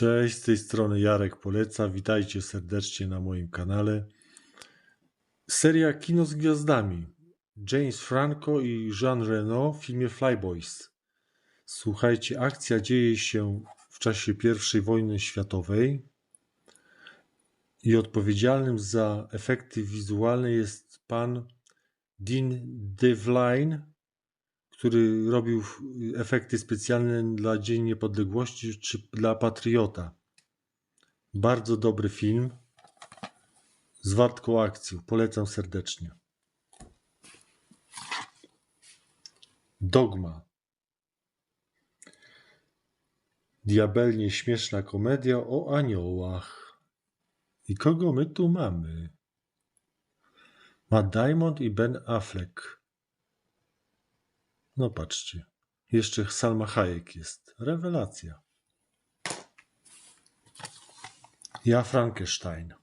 Cześć, z tej strony Jarek Poleca. Witajcie serdecznie na moim kanale. Seria Kino z Gwiazdami. James Franco i Jean Reno w filmie Flyboys. Słuchajcie, akcja dzieje się w czasie I wojny światowej i odpowiedzialnym za efekty wizualne jest pan Dean Devlin, który robił efekty specjalne dla Dzień Niepodległości czy dla Patriota. Bardzo dobry film z wartką akcją. Polecam serdecznie. Dogma. Diabelnie śmieszna komedia o aniołach. I kogo my tu mamy? Matt Diamond i Ben Affleck. No patrzcie. Jeszcze Salma Hayek jest. Rewelacja. Ja Frankenstein.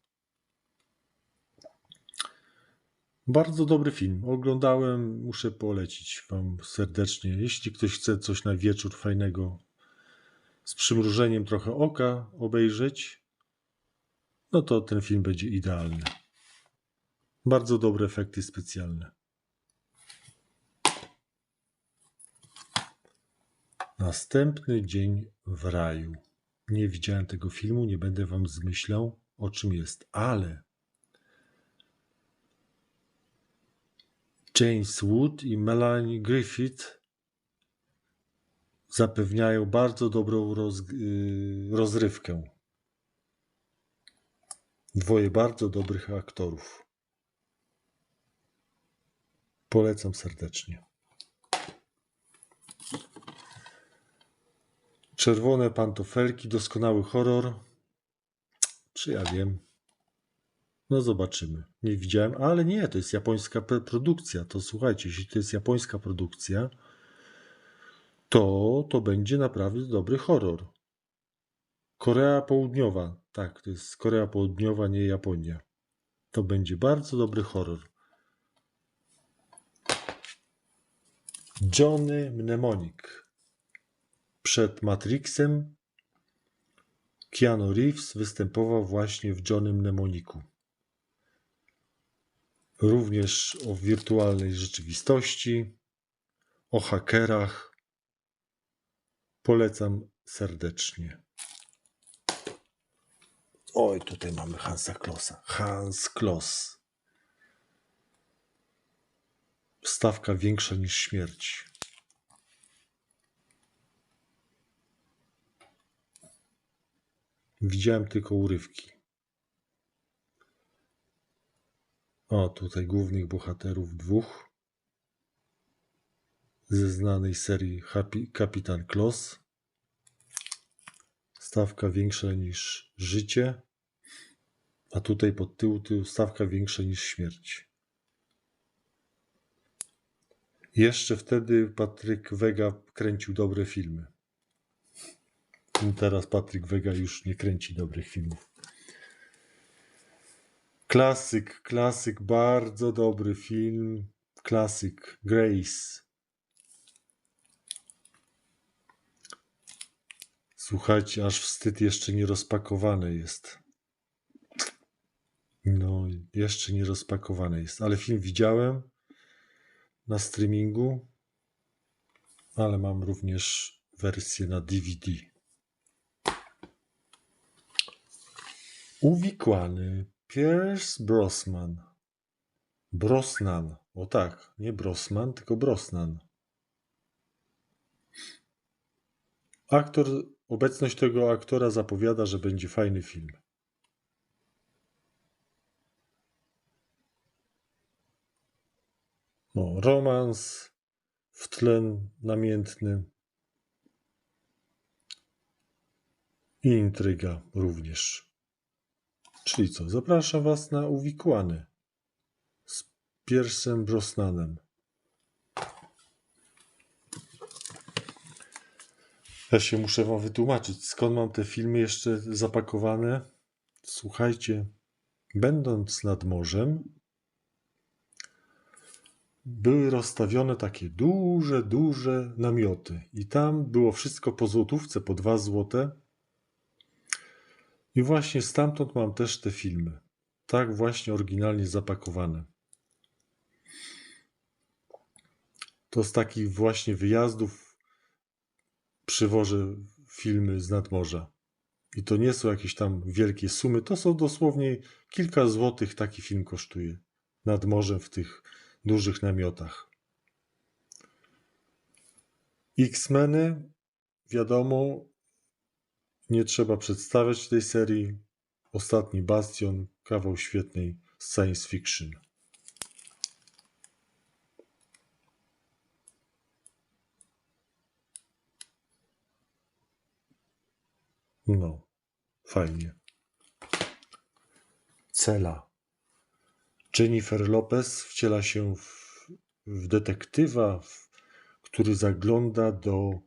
Bardzo dobry film. Oglądałem, muszę polecić Wam serdecznie. Jeśli ktoś chce coś na wieczór fajnego z przymrużeniem trochę oka obejrzeć, no to ten film będzie idealny. Bardzo dobre efekty specjalne. Następny dzień w raju. Nie widziałem tego filmu, nie będę wam zmyślał o czym jest, ale James Wood i Melanie Griffith zapewniają bardzo dobrą roz, yy, rozrywkę. Dwoje bardzo dobrych aktorów. Polecam serdecznie. Czerwone pantofelki, doskonały horror. Czy ja wiem? No zobaczymy. Nie widziałem, ale nie, to jest japońska produkcja. To słuchajcie, jeśli to jest japońska produkcja, to to będzie naprawdę dobry horror. Korea Południowa. Tak, to jest Korea Południowa, nie Japonia. To będzie bardzo dobry horror. Johnny Mnemonic. Przed Matrixem Keanu Reeves występował właśnie w Johnnym Mnemoniku. Również o wirtualnej rzeczywistości, o hakerach. Polecam serdecznie. Oj, tutaj mamy Hansa Klossa. Hans Kloss. Stawka większa niż śmierć. Widziałem tylko urywki. O, tutaj głównych bohaterów dwóch ze znanej serii Happy, Kapitan Kloss. Stawka większa niż życie, a tutaj pod tyłu, tyłu stawka większa niż śmierć. Jeszcze wtedy Patryk Wega kręcił dobre filmy. Teraz Patryk Wega już nie kręci dobrych filmów. Klasyk, klasyk, bardzo dobry film. Klasyk, Grace. Słuchajcie, aż wstyd jeszcze nie rozpakowane jest. No, jeszcze nie rozpakowane jest, ale film widziałem na streamingu, ale mam również wersję na DVD. Uwikłany Pierce Brosnan. Brosnan. O tak, nie Brosman, tylko Brosnan. Aktor, obecność tego aktora zapowiada, że będzie fajny film. No, romans w tle namiętny i intryga również. Czyli co? Zapraszam Was na uwikłany z pierwszym Brosnanem. Ja się muszę Wam wytłumaczyć, skąd mam te filmy jeszcze zapakowane. Słuchajcie, będąc nad morzem, były rozstawione takie duże, duże namioty. I tam było wszystko po złotówce, po dwa złote. I właśnie stamtąd mam też te filmy. Tak właśnie oryginalnie zapakowane. To z takich właśnie wyjazdów przywożę filmy z nadmorza. I to nie są jakieś tam wielkie sumy, to są dosłownie kilka złotych taki film kosztuje. Nad morzem w tych dużych namiotach. X-Meny, wiadomo, nie trzeba przedstawiać tej serii. Ostatni Bastion, kawał świetnej science fiction. No, fajnie. Cela. Jennifer Lopez wciela się w, w detektywa, w, który zagląda do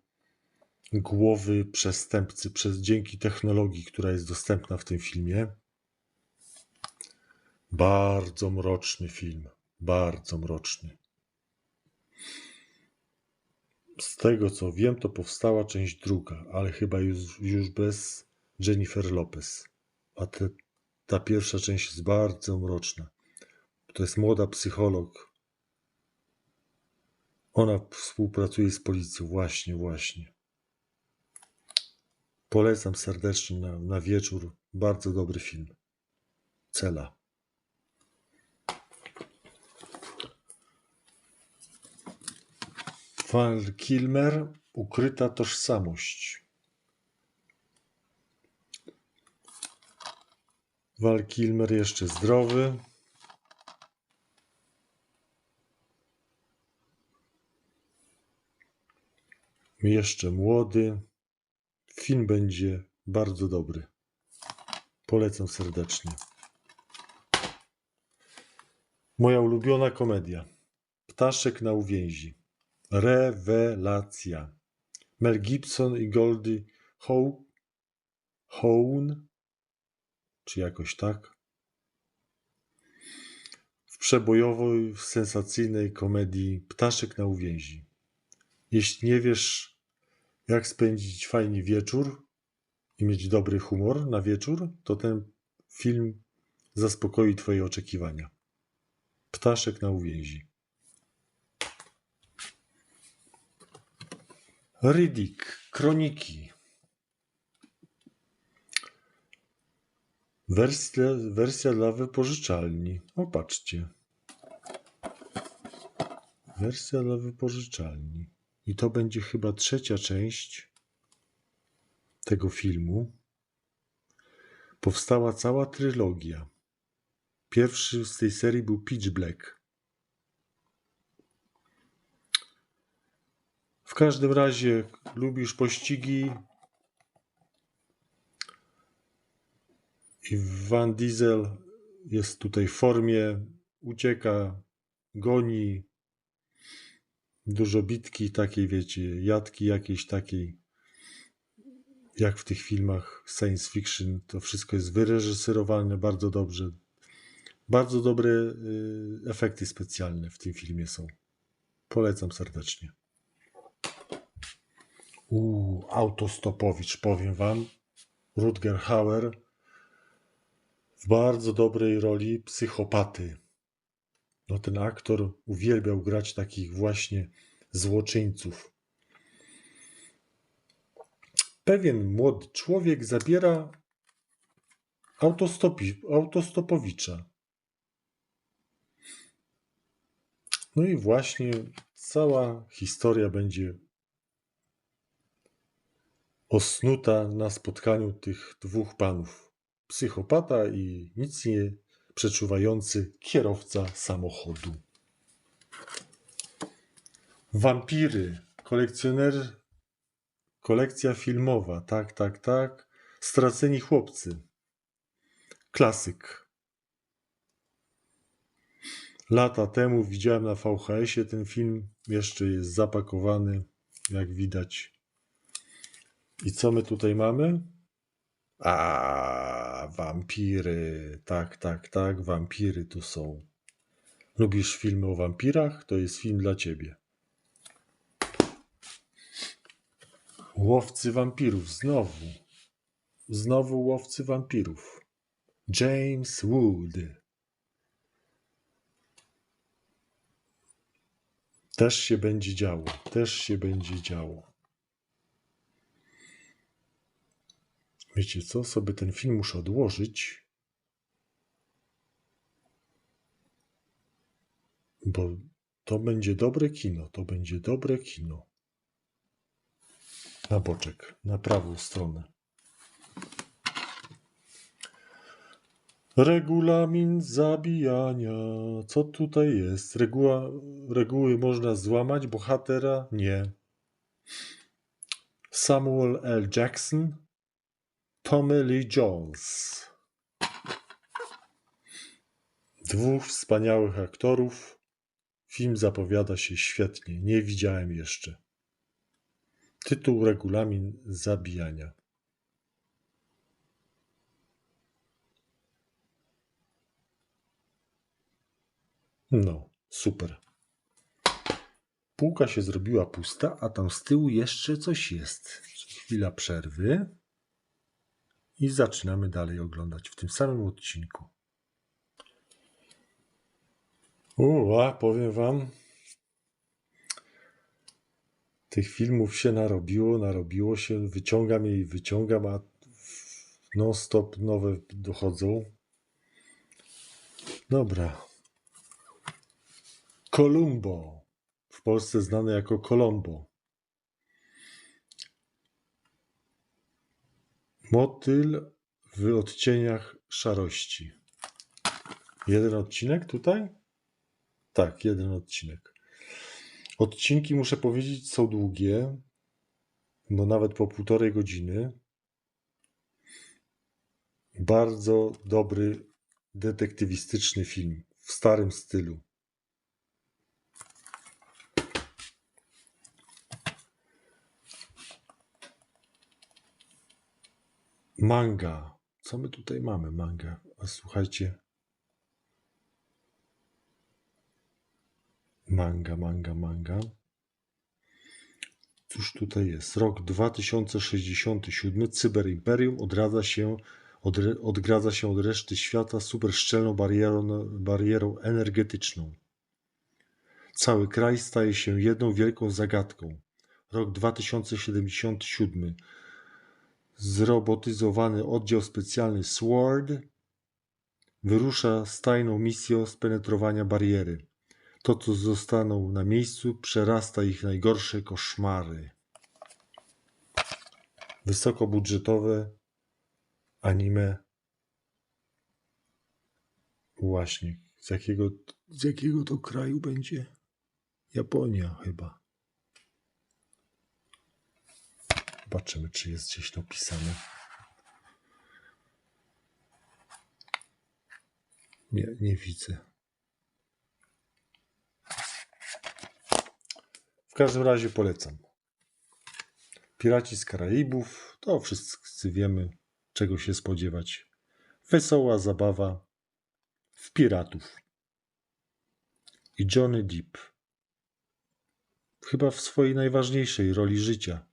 głowy przestępcy przez dzięki technologii, która jest dostępna w tym filmie. Bardzo mroczny film, bardzo mroczny. Z tego co wiem, to powstała część druga, ale chyba już, już bez Jennifer Lopez. A te, ta pierwsza część jest bardzo mroczna. To jest młoda psycholog. Ona współpracuje z policją. Właśnie, właśnie. Polecam serdecznie na, na wieczór. Bardzo dobry film. Cela. Val Kilmer, ukryta tożsamość. Val Kilmer jeszcze zdrowy. Jeszcze młody. Film będzie bardzo dobry. Polecam serdecznie. Moja ulubiona komedia. Ptaszek na uwięzi. Rewelacja. Mel Gibson i Goldie Hawn, Hawn, czy jakoś tak, w przebojowej, sensacyjnej komedii Ptaszek na uwięzi. Jeśli nie wiesz, jak spędzić fajnie wieczór i mieć dobry humor na wieczór, to ten film zaspokoi Twoje oczekiwania. Ptaszek na uwięzi. Riddick, kroniki. Wersja, wersja dla wypożyczalni. O, patrzcie. Wersja dla wypożyczalni. I to będzie chyba trzecia część tego filmu. Powstała cała trylogia. Pierwszy z tej serii był Pitch Black. W każdym razie lubisz pościgi i Van Diesel jest tutaj w formie, ucieka, goni, dużo bitki takiej, wiecie, jadki jakiejś takiej, jak w tych filmach science fiction, to wszystko jest wyreżyserowane bardzo dobrze. Bardzo dobre y, efekty specjalne w tym filmie są. Polecam serdecznie. Uuu, autostopowicz, powiem wam. Rutger Hauer w bardzo dobrej roli psychopaty. No ten aktor uwielbiał grać takich właśnie złoczyńców. Pewien młody człowiek zabiera autostopi, autostopowicza. No i właśnie cała historia będzie osnuta na spotkaniu tych dwóch panów. Psychopata i nic nie przeczuwający kierowca samochodu. Wampiry, kolekcjoner, kolekcja filmowa, tak, tak, tak. Straceni chłopcy. Klasyk. Lata temu widziałem na VHS-ie ten film, jeszcze jest zapakowany, jak widać. I co my tutaj mamy? A, wampiry. Tak, tak, tak, wampiry tu są. Lubisz filmy o wampirach? To jest film dla ciebie. Łowcy wampirów znowu. Znowu łowcy wampirów. James Wood. Też się będzie działo. Też się będzie działo. Wiecie co? Sobie ten film muszę odłożyć. Bo to będzie dobre kino. To będzie dobre kino. Na boczek, na prawą stronę. Regulamin zabijania. Co tutaj jest? Reguła, reguły można złamać, bohatera nie. Samuel L. Jackson, Tommy Lee Jones. Dwóch wspaniałych aktorów. Film zapowiada się świetnie. Nie widziałem jeszcze. Tytuł Regulamin zabijania. No, super. Półka się zrobiła pusta, a tam z tyłu jeszcze coś jest. Chwila przerwy. I zaczynamy dalej oglądać w tym samym odcinku. Uła, powiem wam, tych filmów się narobiło, narobiło się, wyciągam je i wyciągam, a non stop nowe dochodzą. Dobra. Columbo. W Polsce znane jako Colombo. Motyl w odcieniach szarości. Jeden odcinek tutaj? Tak, jeden odcinek. Odcinki, muszę powiedzieć, są długie, no nawet po półtorej godziny. Bardzo dobry, detektywistyczny film w starym stylu. Manga. Co my tutaj mamy? Manga. A słuchajcie. Manga, manga, manga. Cóż tutaj jest? Rok 2067. Cyberimperium odradza się, odre, odgradza się od reszty świata superszczelną barierą, barierą energetyczną. Cały kraj staje się jedną wielką zagadką. Rok 2077. Zrobotyzowany oddział specjalny SWORD wyrusza z tajną misją spenetrowania bariery. To, co zostaną na miejscu, przerasta ich najgorsze koszmary. Wysokobudżetowe anime. Właśnie. Z jakiego, z jakiego to kraju będzie? Japonia chyba. Zobaczymy, czy jest gdzieś napisane. Nie, nie widzę. W każdym razie polecam. Piraci z Karaibów, to wszyscy wiemy, czego się spodziewać. Wesoła zabawa w piratów. I Johnny Depp. Chyba w swojej najważniejszej roli życia.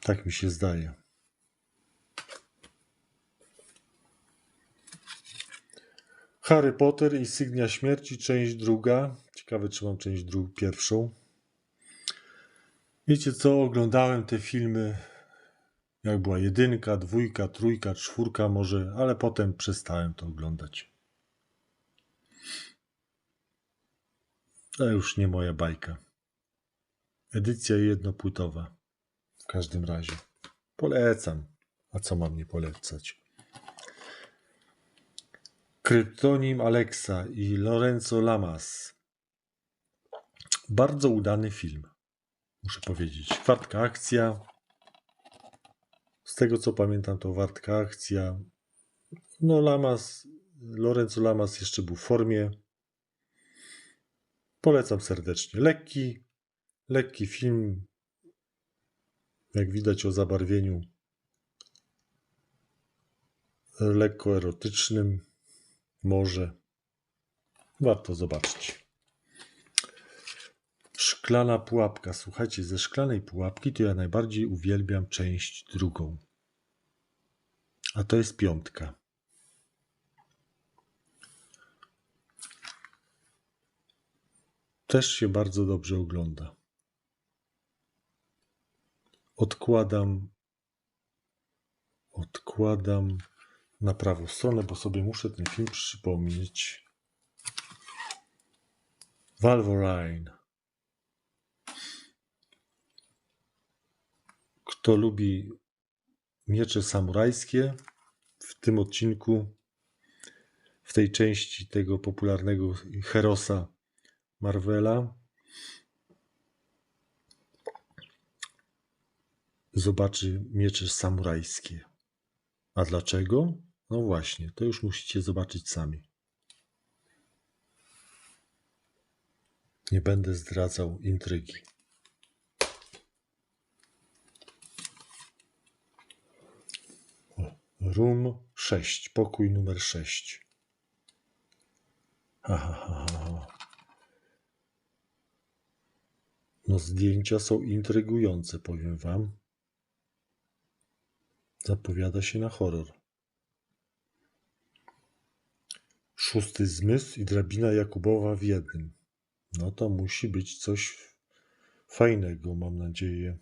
Tak mi się zdaje. Harry Potter i Sygnia Śmierci, część druga. Ciekawe, czy mam część drugą, pierwszą. Wiecie co, oglądałem te filmy, jak była jedynka, dwójka, trójka, czwórka może, ale potem przestałem to oglądać. To już nie moja bajka. Edycja jednopłytowa. Każdym razie. Polecam. A co mam nie polecać? Kryptonim Alexa i Lorenzo Lamas. Bardzo udany film muszę powiedzieć. Wartka akcja. Z tego co pamiętam, to wartka akcja. No, Lamas, Lorenzo Lamas jeszcze był w formie. Polecam serdecznie. Lekki, lekki film. Jak widać o zabarwieniu lekko erotycznym. Może warto zobaczyć. Szklana pułapka. Słuchajcie, ze szklanej pułapki to ja najbardziej uwielbiam część drugą. A to jest piątka. Też się bardzo dobrze ogląda. Odkładam. Odkładam na prawą stronę, bo sobie muszę ten film przypomnieć. Wolverine. Kto lubi miecze samurajskie, w tym odcinku, w tej części tego popularnego Herosa Marvela, zobaczy miecze samurajskie. A dlaczego? No właśnie, to już musicie zobaczyć sami. Nie będę zdradzał intrygi. Room 6, pokój numer 6. Ha, ha, ha. No zdjęcia są intrygujące, powiem wam. Zapowiada się na horror. Szósty zmysł i drabina Jakubowa w jednym. No to musi być coś fajnego, mam nadzieję.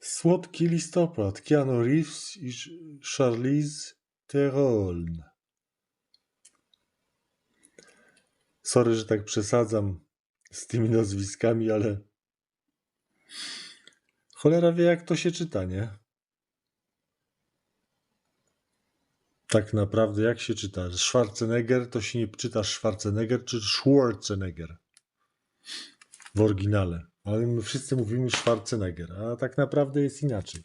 Słodki listopad. Keanu Reeves i Charlize Theron. Sorry, że tak przesadzam z tymi nazwiskami, ale cholera wie, jak to się czyta, nie? Tak naprawdę, jak się czyta? Schwarzenegger to się nie czyta Schwarzenegger czy Schwarzenegger w oryginale. Ale my wszyscy mówimy Schwarzenegger, a tak naprawdę jest inaczej.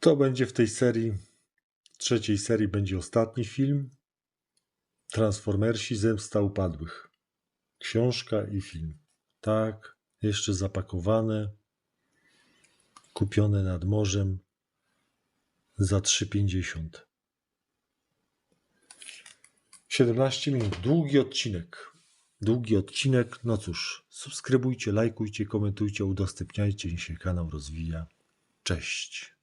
To będzie w tej serii, trzeciej serii będzie ostatni film. Transformersi Zemsta Upadłych. Książka i film. Tak, jeszcze zapakowane, kupione nad morzem za 3,50. 17 minut. Długi odcinek. Długi odcinek. No cóż, subskrybujcie, lajkujcie, komentujcie, udostępniajcie, niech się kanał rozwija. Cześć.